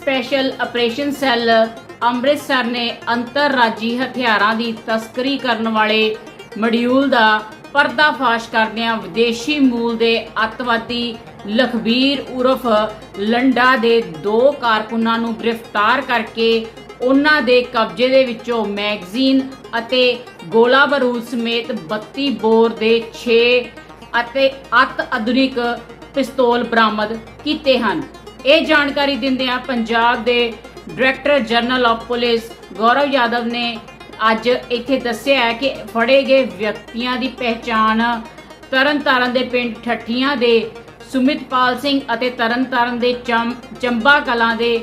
Special operation cell Amritsar ਨੇ ਅੰਤਰਰਾਜੀ ਹਥਿਆਰਾਂ ਦੀ ਤਸਕਰੀ ਕਰਨ ਵਾਲੇ ਮੋਡਿਊਲ ਦਾ ਪਰਦਾਫਾਸ਼ ਕਰਦਿਆਂ ਵਿਦੇਸ਼ੀ ਮੂਲ ਦੇ ਅੱਤਵਾਦੀ ਲਖਬੀਰ ਉਰਫ ਲੰਡਾ ਦੇ ਦੋ ਕਾਰਕੁਨਾਂ ਨੂੰ ਗ੍ਰਿਫਤਾਰ ਕਰਕੇ ਉਹਨਾਂ ਦੇ ਕਬਜ਼ੇ ਦੇ ਵਿੱਚੋਂ ਮੈਗਜ਼ੀਨ ਅਤੇ ਗੋਲਾ ਬਾਰੂਦ ਸਮੇਤ 32 ਬੋਰ ਦੇ 6 ਅਤੇ ਅਤ ਆਧੁਨਿਕ ਪਿਸਤੌਲ ਬਰਾਮਦ ਕੀਤੇ ਹਨ। ਇਹ ਜਾਣਕਾਰੀ ਦਿੰਦਿਆਂ ਪੰਜਾਬ ਦੇ director general of police Gaurav Yadav ਨੇ ਅੱਜ ਇੱਥੇ ਦੱਸਿਆ ਹੈ ਕਿ ਫੜੇ ਗਏ ਵਿਅਕਤੀਆਂ ਦੀ ਪਹਿਚਾਣ ਤਰਨਤਾਰਨ ਦੇ ਪਿੰਡ ਠੱਠੀਆਂ ਦੇ ਸੁਮਿਤਪਾਲ ਸਿੰਘ ਅਤੇ ਤਰਨਤਾਰਨ ਦੇ ਚੰਮ- ਚੰਬਾ ਕਲਾਂ ਦੇ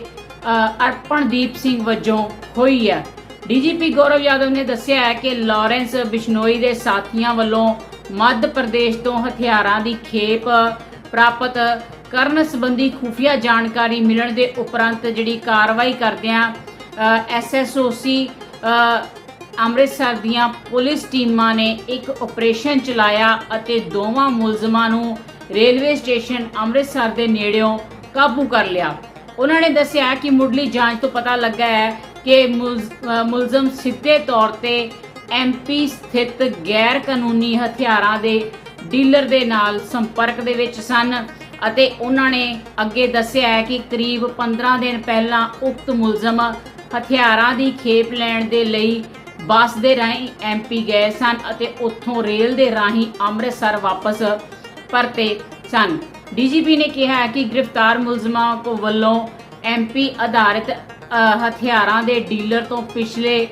ਅਰਪਣਦੀਪ ਸਿੰਘ ਵਜੋਂ ਹੋਈ ਹੈ। ਡੀਜੀਪੀ ਗੌਰਵ ਯਾਦਵ ਨੇ ਦੱਸਿਆ ਹੈ ਕਿ ਲਾਰੈਂਸ ਬਿਸ਼ਨੋਈ ਦੇ ਸਾਥੀਆਂ ਵੱਲੋਂ ਮੱਧ ਪ੍ਰਦੇਸ਼ ਤੋਂ ਹਥਿਆਰਾਂ ਦੀ ਖੇਪ ਪ੍ਰਾਪਤ ਕਰਨ ਸੰਬੰਧੀ ਖੁਫੀਆ ਜਾਣਕਾਰੀ ਮਿਲਣ ਦੇ ਉਪਰੰਤ ਜਿਹੜੀ ਕਾਰਵਾਈ ਕਰਦਿਆਂ ਐਸਐਸਓਸੀ ਅੰਮ੍ਰਿਤਸਰ ਦੀਆਂ ਪੁਲਿਸ ਟੀਮਾਂ ਨੇ ਇੱਕ ਆਪਰੇਸ਼ਨ ਚਲਾਇਆ ਅਤੇ ਦੋਵਾਂ ਮੁਲਜ਼ਮਾਂ ਨੂੰ ਰੇਲਵੇ ਸਟੇਸ਼ਨ ਅੰਮ੍ਰਿਤਸਰ ਦੇ ਨੇੜਿਓਂ ਕਾਬੂ ਕਰ ਲਿਆ। ਉਹਨਾਂ ਨੇ ਦੱਸਿਆ ਕਿ ਮੁੱਢਲੀ ਜਾਂਚ ਤੋਂ ਪਤਾ ਲੱਗਾ ਹੈ ਕਿ ਮੁਲਜ਼- ਮੁਲਜ਼ਮ ਸਿੱਧੇ ਤੌਰ ਤੇ ਐਮਪੀ ਸਥਿਤ ਗੈਰ ਕਾਨੂੰਨੀ ਹਥਿਆਰਾਂ ਦੇ ਡੀਲਰ ਦੇ ਨਾਲ ਸੰਪਰਕ ਦੇ ਵਿੱਚ ਸਨ। ਅਤੇ ਉਹਨਾਂ ਨੇ ਅੱਗੇ ਦੱਸਿਆ ਹੈ ਕਿ ਕਰੀਬ 15 ਦਿਨ ਪਹਿਲਾਂ ਉਕਤ ਮੁਲਜ਼ਮ ਹਥਿਆਰਾਂ ਦੀ ਖੇਪ ਲੈਣ ਦੇ ਲਈ ਬੱਸ ਦੇ ਰਾਹੀਂ ਐਮਪੀ ਗਏ ਸਨ ਅਤੇ ਉੱਥੋਂ ਰੇਲ ਦੇ ਰਾਹੀਂ ਅੰਮ੍ਰਿਤਸਰ ਵਾਪਸ ਪਰਤੇ ਸਨ। ਡੀਜੀਪੀ ਨੇ ਕਿਹਾ ਕਿ ਗ੍ਰਿਫਤਾਰ ਮੁਲਜ਼ਮਾਂ ਕੋ ਵੱਲੋਂ ਐਮਪੀ ਆਧਾਰਿਤ ਹਥਿਆਰਾਂ ਦੇ ਡੀਲਰ ਤੋਂ ਪਿਛਲੇ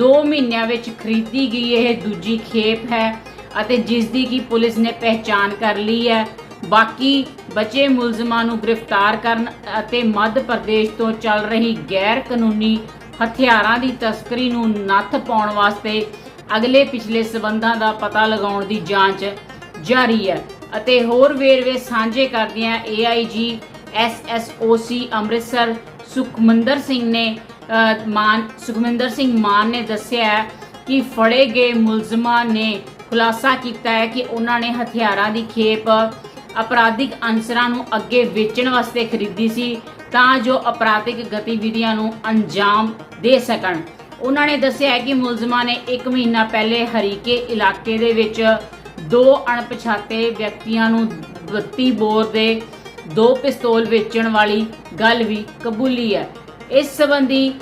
2 ਮਹੀਨਿਆਂ ਵਿੱਚ ਖਰੀਦੀ ਗਈ ਇਹ ਦੂਜੀ ਖੇਪ ਹੈ ਅਤੇ ਜਿਸ ਦੀ ਕਿ ਪੁਲਿਸ ਨੇ ਪਹਿਚਾਣ ਕਰ ਲਈ ਹੈ। ਬਾਕੀ ਬਚੇ ਮੁਲਜ਼ਮਾਂ ਨੂੰ ਗ੍ਰਿਫਤਾਰ ਕਰਨ ਅਤੇ ਮੱਧ ਪ੍ਰਦੇਸ਼ ਤੋਂ ਚੱਲ ਰਹੀ ਗੈਰ ਕਾਨੂੰਨੀ ਹਥਿਆਰਾਂ ਦੀ ਤਸਕਰੀ ਨੂੰ ਨੱਥ ਪਾਉਣ ਵਾਸਤੇ ਅਗਲੇ ਪਿਛਲੇ ਸਬੰਧਾਂ ਦਾ ਪਤਾ ਲਗਾਉਣ ਦੀ ਜਾਂਚ ਜਾਰੀ ਹੈ ਅਤੇ ਹੋਰ ਵੇਰਵੇ ਸਾਂਝੇ ਕਰਦਿਆਂ AIG SSOC ਅੰਮ੍ਰਿਤਸਰ ਸੁਖਮੰਦਰ ਸਿੰਘ ਨੇ ਮਾਨ, ਸੁਖਮੰਦਰ ਸਿੰਘ ਮਾਨ ਨੇ ਦੱਸਿਆ ਹੈ ਕਿ ਫੜੇ ਗਏ ਮੁਲਜ਼ਮਾਂ ਨੇ ਖੁਲਾਸਾ ਕੀਤਾ ਹੈ ਕਿ ਉਹਨਾਂ ਨੇ ਹਥਿਆਰਾਂ ਦੀ ਖੇਪ ਅਪਰਾਧਿਕ ਅਨਸਰਾਂ ਨੂੰ ਅੱਗੇ ਵੇਚਣ ਵਾਸਤੇ ਖਰੀਦੀ ਸੀ ਤਾਂ ਜੋ ਅਪਰਾਧਿਕ ਗਤੀਵਿਧੀਆਂ ਨੂੰ ਅੰਜਾਮ ਦੇ ਸਕਣ। ਉਹਨਾਂ ਨੇ ਦੱਸਿਆ ਕਿ ਮੁਲਜ਼ਮਾਂ ਨੇ 1 ਮਹੀਨਾ ਪਹਿਲੇ ਹਰੀਕੇ ਇਲਾਕੇ ਦੇ ਵਿੱਚ ਦੋ ਅਣਪਛਾਤੇ ਵਿਅਕਤੀਆਂ ਨੂੰ 32 ਬੋਰ ਦੇ ਦੋ ਪਿਸਤੌਲ ਵੇਚਣ ਵਾਲੀ ਗੱਲ ਵੀ ਕਬੂਲੀ ਹੈ। ਇਸ ਸੰਬੰਧੀ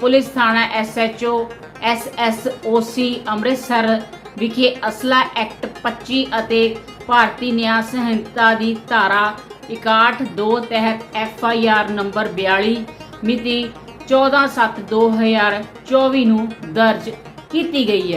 ਪੁਲਿਸ ਥਾਣਾ ਐਸਐਚਓ ਐਸਐਸਓਸੀ ਅੰਮ੍ਰਿਤਸਰ ਵਿਖੇ ਅਸਲਾ ਐਕਟ 25 ਅਤੇ ਭਾਰਤੀ ਨਿਆਂ ਸੰਹਿਤਾ ਦੀ ਧਾਰਾ 61 ਤਹਿਤ ਐਫ ਆਈ ਆਰ ਨੰਬਰ 42 ਮਿਤੀ 14/7/2024 ਨੂੰ ਦਰਜ ਕੀਤੀ ਗਈ ਹੈ।